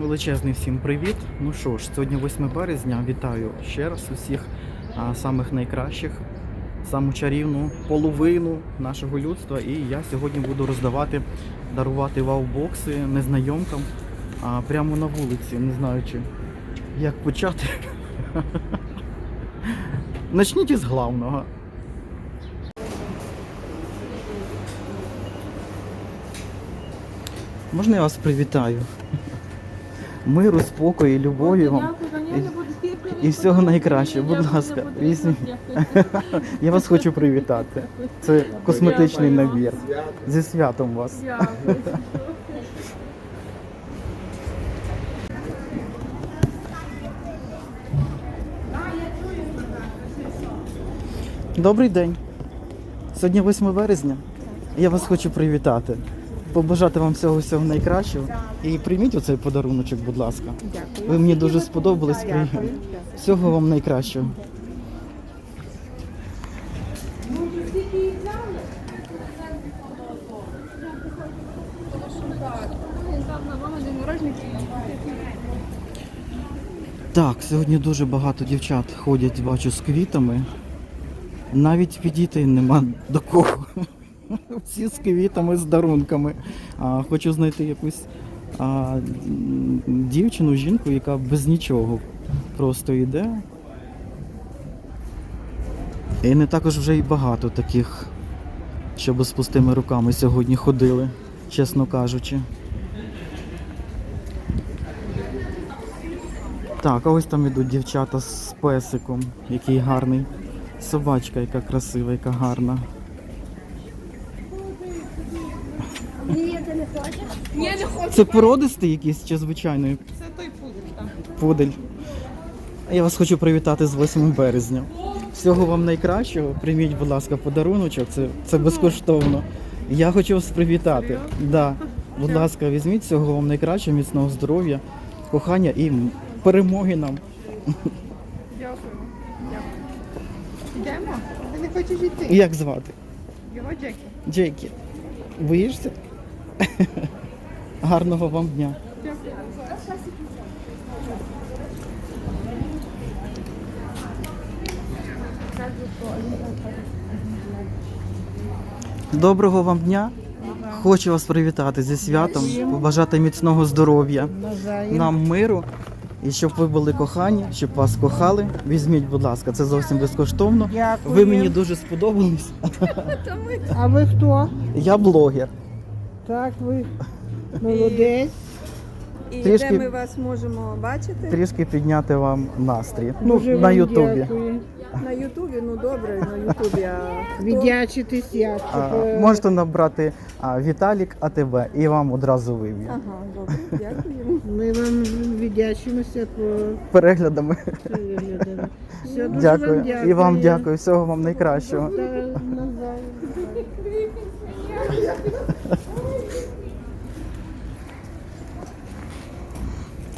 Величезний всім привіт. Ну що ж, сьогодні 8 березня. Вітаю ще раз усіх а, самих найкращих, саму чарівну половину нашого людства. І я сьогодні буду роздавати, дарувати вау-бокси незнайомкам а, прямо на вулиці, не знаю чи як почати. Начніть із главного. Можна я вас привітаю? Миру, спокою, любові вам. І всього найкращого. Будь ласка, візьміть. Я вас хочу привітати. Це косметичний набір. Зі святом вас. Добрий день. Сьогодні 8 березня. Я вас хочу привітати. Побажати вам всього всього найкращого. І прийміть оцей подаруночок, будь ласка. Дякую. Ви мені дуже сподобались. Дякую. Всього вам найкращого. Так, сьогодні дуже багато дівчат ходять, бачу, з квітами. Навіть підійти нема до кого. Всі з квітами, з дарунками. А, хочу знайти якусь а, дівчину, жінку, яка без нічого просто йде. І не також вже і багато таких, щоб з пустими руками сьогодні ходили, чесно кажучи. Так, а ось там ідуть дівчата з песиком, який гарний. Собачка, яка красива, яка гарна. Ні, не хочу. Це породистий якийсь чи звичайний Це той пудель там. пудель. Я вас хочу привітати з 8 березня. Всього вам найкращого. Прийміть, будь ласка, подаруночок. Це, це безкоштовно. Я хочу вас привітати. Да. Будь ласка, візьміть всього вам найкращого, міцного здоров'я, кохання і перемоги нам. Дякую. Дякую. Йдемо? Ти не хочеш йти? Як звати? Його Джекі. Джейкі. Боїшся? Гарного вам дня. Доброго вам дня. Хочу вас привітати зі святом, побажати міцного здоров'я, нам миру і щоб ви були кохані, щоб вас кохали. Візьміть, будь ласка, це зовсім безкоштовно. Ви мені дуже сподобались. А ви хто? Я блогер. Так, ви молодець. І Трішки- де ми вас можемо бачити? Трішки підняти вам настрій. Ну, Дуже на вам Ютубі. Дякую. На Ютубі, ну добре, на Ютубі. А хто? Віддячитись як. А, щоб, е, можете набрати а, Віталік АТБ і вам одразу виб'є. Ага, добре, дякую. Ми вам віддячимося по Переглядами. переглядам. Все, дуже дякую. І вам дякую. Всього вам найкращого. Та,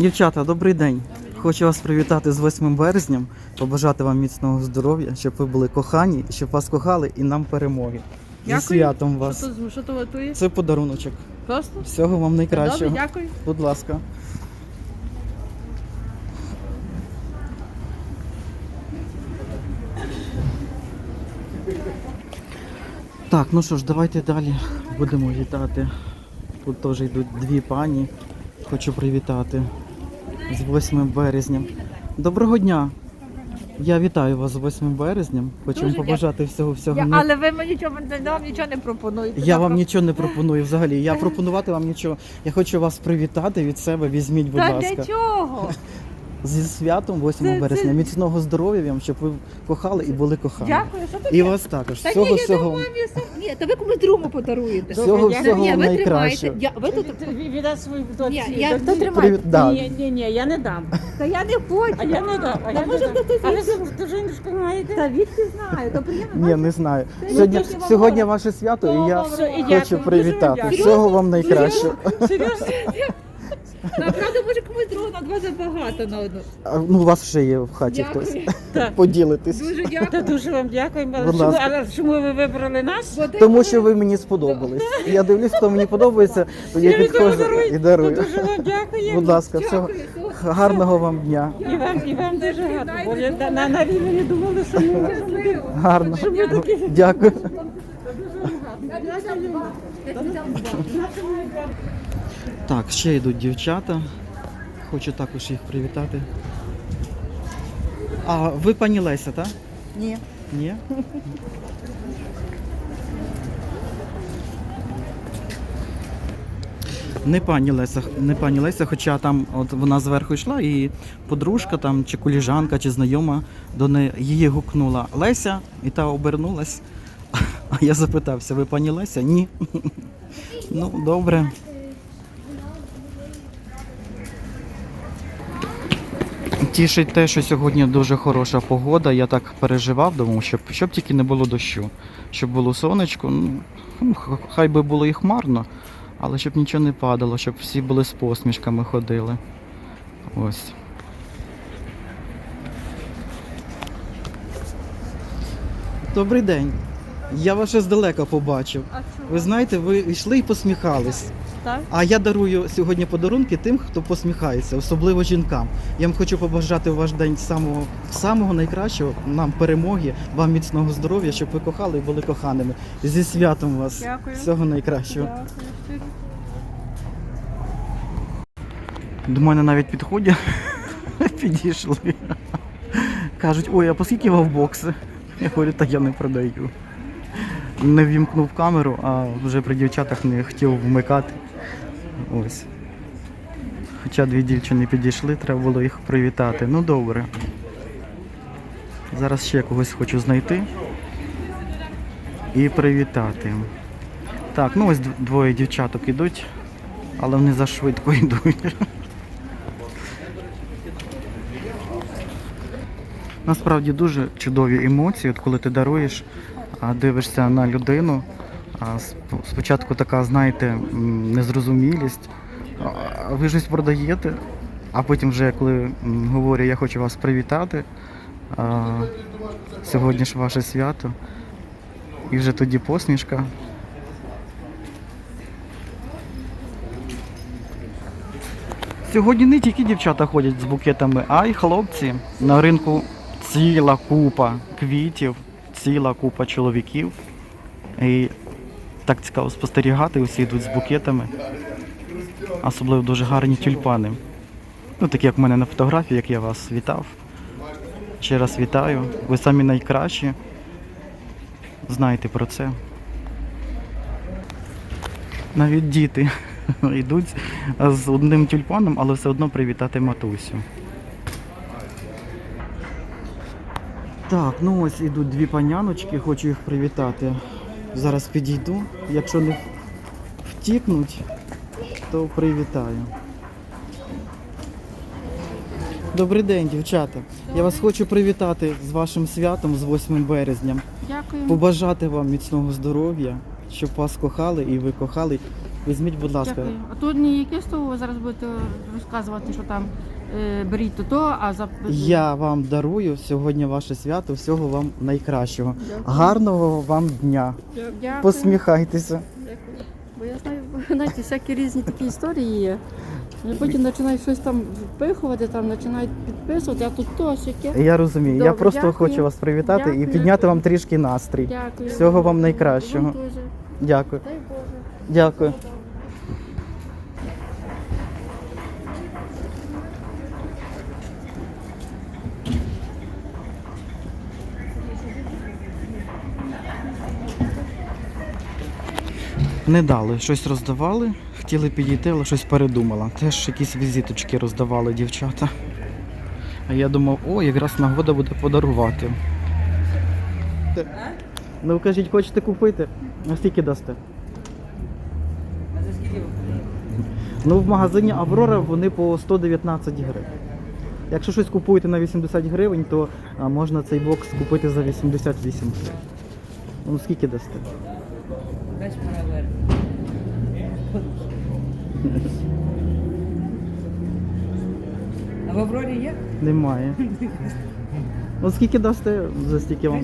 Дівчата, добрий день. Хочу вас привітати з 8 березням, побажати вам міцного здоров'я, щоб ви були кохані, щоб вас кохали і нам перемоги. Зі святом вас. Що то, що то готує? Це подаруночок. Просто? Всього вам найкращого. Добре, дякую. Будь ласка. Так, ну що ж, давайте далі будемо вітати. Тут теж йдуть дві пані. Хочу привітати з 8 березня. Доброго дня! Я вітаю вас з 8 березням. Хочу вам побажати всього всього. Я, але ви мені нічого, не- вам нічого не пропонуєте. я вам нічого не пропоную взагалі. Я пропонувати вам нічого. Я хочу вас привітати від себе. Візьміть, будь Та ласка. для чого? Зі святом 8 Це- це- березня. Міцного здоров'я вам, щоб ви кохали і були кохані. Дякую, що таке? І вас також. Та Всього ні, я всього. думаю, я сам- Ні, та ви комусь другому подаруєте. Всього Я- всього ні, вам ви найкращого. тримаєте. Я, ви тут... Віддай свою Ні, я, Хто тримає? Привіт, да. Ні, ні, ні, я не дам. Та я не хочу. А я не дам. А Та я може не дам. хтось А ви інший? дружинушку маєте? Та відки знаю, то приємно. Ні, не знаю. Сьогодні, вам сьогодні ваше свято, і я Добре, і хочу привітати. дякую. Всього вам найкращого. Серйозно? Направду, може комусь другого на два забагато на одну. А, ну, у вас ще є в хаті Дякую. хтось. Так. Поділитись. Дуже Та дякую. дуже вам дякуємо. Але Будь чому, ласка. але чому ви вибрали нас? Бо ти Тому що ви мені сподобались. Я дивлюсь, хто мені подобається, то я Щиро підходжу даруй. і дарую. Дуже вам дякуємо. Будь ласка, всього Дякую. все. гарного вам дня. І вам, і вам дуже гарно. Бо я на, на, на війні не думали, що ми можемо. Гарно. Дякую. Так, ще йдуть дівчата. Хочу також їх привітати. А ви пані Леся, так? Ні. Ні? Не пані Леся, не пані Леся, хоча там от вона зверху йшла, і подружка там, чи коліжанка, чи знайома до неї її гукнула Леся, і та обернулась. А я запитався, ви пані Леся? Ні. Ну, добре. Тішить те, що сьогодні дуже хороша погода. Я так переживав, думав, щоб, щоб тільки не було дощу, щоб було сонечко. Ну, ну, хай би було і хмарно, але щоб нічого не падало, щоб всі були з посмішками ходили. Ось. Добрий день. Я вас ще здалека побачив. Ви знаєте, ви йшли і посміхались. Так? А я дарую сьогодні подарунки тим, хто посміхається, особливо жінкам. Я вам хочу побажати у ваш день самого, самого найкращого, нам перемоги, вам міцного здоров'я, щоб ви кохали і були коханими. Зі святом вас. Дякую. Всього найкращого. Дякую. До мене навіть підходять, підійшли. Кажуть, ой, а по скільки вавбокси? Я говорю, та я не продаю. Не вімкнув камеру, а вже при дівчатах не хотів вмикати. Ось. Хоча дві дівчини підійшли, треба було їх привітати. Ну добре. Зараз ще когось хочу знайти і привітати. Так, ну ось двоє дівчаток ідуть, але вони зашвидко йдуть. Насправді дуже чудові емоції, от коли ти даруєш, дивишся на людину. Спочатку така, знаєте, незрозумілість, ви щось продаєте, а потім вже коли говорю, я хочу вас привітати, сьогодні ж ваше свято, і вже тоді посмішка. Сьогодні не тільки дівчата ходять з букетами, а й хлопці. На ринку ціла купа квітів, ціла купа чоловіків. І так цікаво спостерігати, усі йдуть з букетами. Особливо дуже гарні тюльпани. Ну, такі як в мене на фотографії, як я вас вітав. Ще раз вітаю. Ви самі найкращі. Знайте про це. Навіть діти йдуть з одним тюльпаном, але все одно привітати матусю. Так, ну ось ідуть дві паняночки, хочу їх привітати. Зараз підійду. Якщо не втікнуть, то привітаю. Добрий день, дівчата. Я вас хочу привітати з вашим святом, з 8 березня. Дякую. Побажати вам міцного здоров'я, щоб вас кохали і ви кохали. Візьміть, будь ласка, Дякую. А тут не якесь то ви зараз будете розказувати, що там беріть то, то а за Я вам дарую сьогодні ваше свято. Всього вам найкращого. Гарного вам дня. Дякую. Посміхайтеся. Бо я знаю, знаєте, всякі різні такі історії є. І потім починають щось там впихувати, там починають підписувати, а тут то сяке. Я розумію. я просто дякую. хочу вас привітати і підняти вам трішки настрій. Дякую. Всього вам найкращого. Дякую. Дай Боже. Дякую. Не дали, щось роздавали, хотіли підійти, але щось передумала. Теж якісь візиточки роздавали дівчата. А я думав, о, якраз нагода буде подарувати. Ну кажіть, хочете купити? А скільки дасте? Ну, в магазині Аврора вони по 119 гривень. Якщо щось купуєте на 80 гривень, то можна цей бокс купити за 88 гривень. Ну, скільки дасте? А в Аврорі є? Немає. От скільки дасте за стільки вам?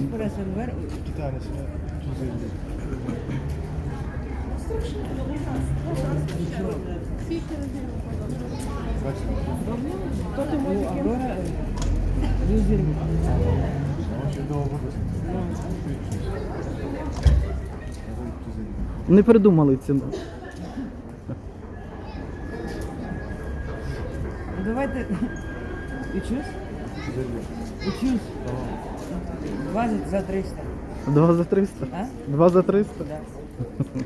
Не придумали ціну. Давайте. Учусь? Учусь. Два за- за 300. Два за 300? А? Два за 300? Да.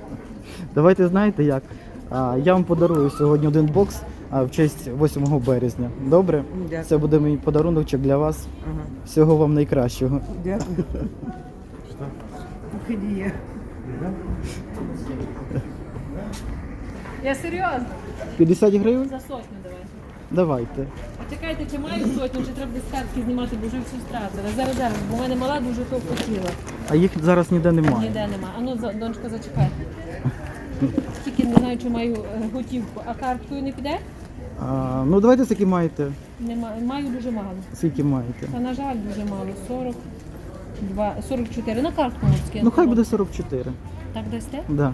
Давайте знаєте як? А, я вам подарую сьогодні один бокс а, в честь 8 березня. Добре? Дякую. Це буде мій подарунок для вас. Ага. Всього вам найкращого. Дякую. Походи. Я серйозно, 50 гривень? за сотню. Давайте. А чекайте, чи маю сотню, чи треба без картки знімати, бо вже всю стратила. Зараз, зараз, бо в мене мала дуже то хотіла. А їх зараз ніде немає. Ніде нема. А ну, за- донечка, зачекай. Тільки не знаю, чи маю е, готівку, а карткою не піде? А, ну давайте скільки маєте. Нема. Маю дуже мало. Скільки маєте? Та, на жаль, дуже мало. 42, 44. На картку можу скинути. Ну хай буде 44. Так дасте? Да.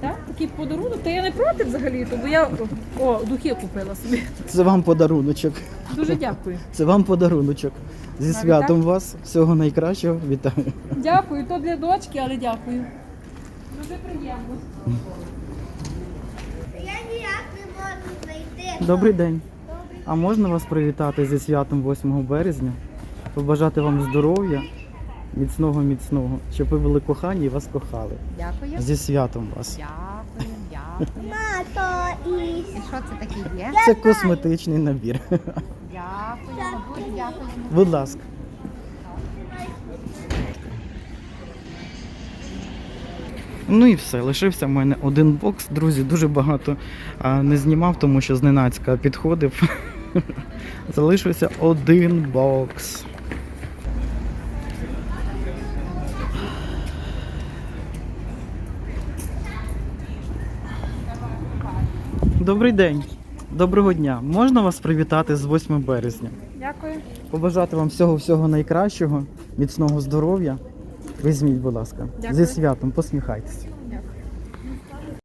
Так? Такий подарунок. Та я не проти взагалі, бо я о, духи купила собі. Це вам подаруночок. Дуже дякую. Це вам подаруночок. Зі Навіть святом вас. Всього найкращого. Вітаю. Дякую, то для дочки, але дякую. Дуже приємно. Я ніяк не можу знайти. Добрий день. А можна вас привітати зі святом 8 березня? Побажати вам здоров'я, міцного міцного, щоб ви були кохані і вас кохали. Дякую. Зі святом вас. Дякую, дякую. Мато і І що це таке є? Це косметичний набір. Дякую, дуже дякую. Будь ласка. Ну і все, лишився в мене один бокс. Друзі, дуже багато а, не знімав, тому що зненацька підходив. Залишився один бокс. Добрий день. Доброго дня. Можна вас привітати з 8 березня? Дякую. Побажати вам всього-всього найкращого, міцного здоров'я. Візьміть, будь ласка. Дякую. Зі святом, посміхайтеся.